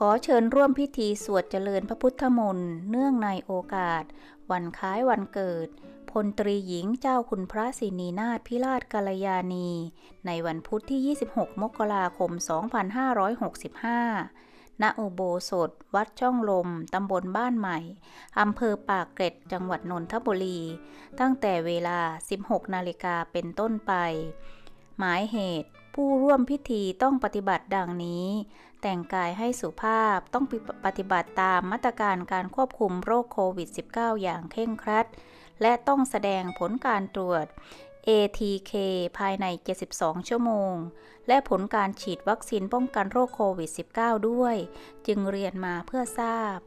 ขอเชิญร่วมพิธีสวดเจริญพระพุทธมนต์เนื่องในโอกาส วันคล้ายวันเกิด พลตรีหญิงเจ้าคุณพระศินีนาถพิราชกัลยาณีในวันพุธที่ 26 มกราคม 2565 ณ อุโบสถ วัดช่องลม ตำบลบ้านใหม่ อำเภอปากเกร็ด จังหวัดนนทบุรี ตั้งแต่เวลา 16 นาฬิกาเป็นต้นไป หมายเหตุผู้ร่วมพิธีต้องปฏิบัติดังนี้ แต่งกายให้สุภาพต้องปฏิบัติตามมาตรการการควบคุมโรคโควิด -19 อย่างเคร่งครัด และต้องแสดงผลการตรวจ ATK ภายใน 72 ชั่วโมง และผลการฉีดวัคซีนป้องกันโรคโควิด -19 ด้วย จึงเรียนมาเพื่อทราบ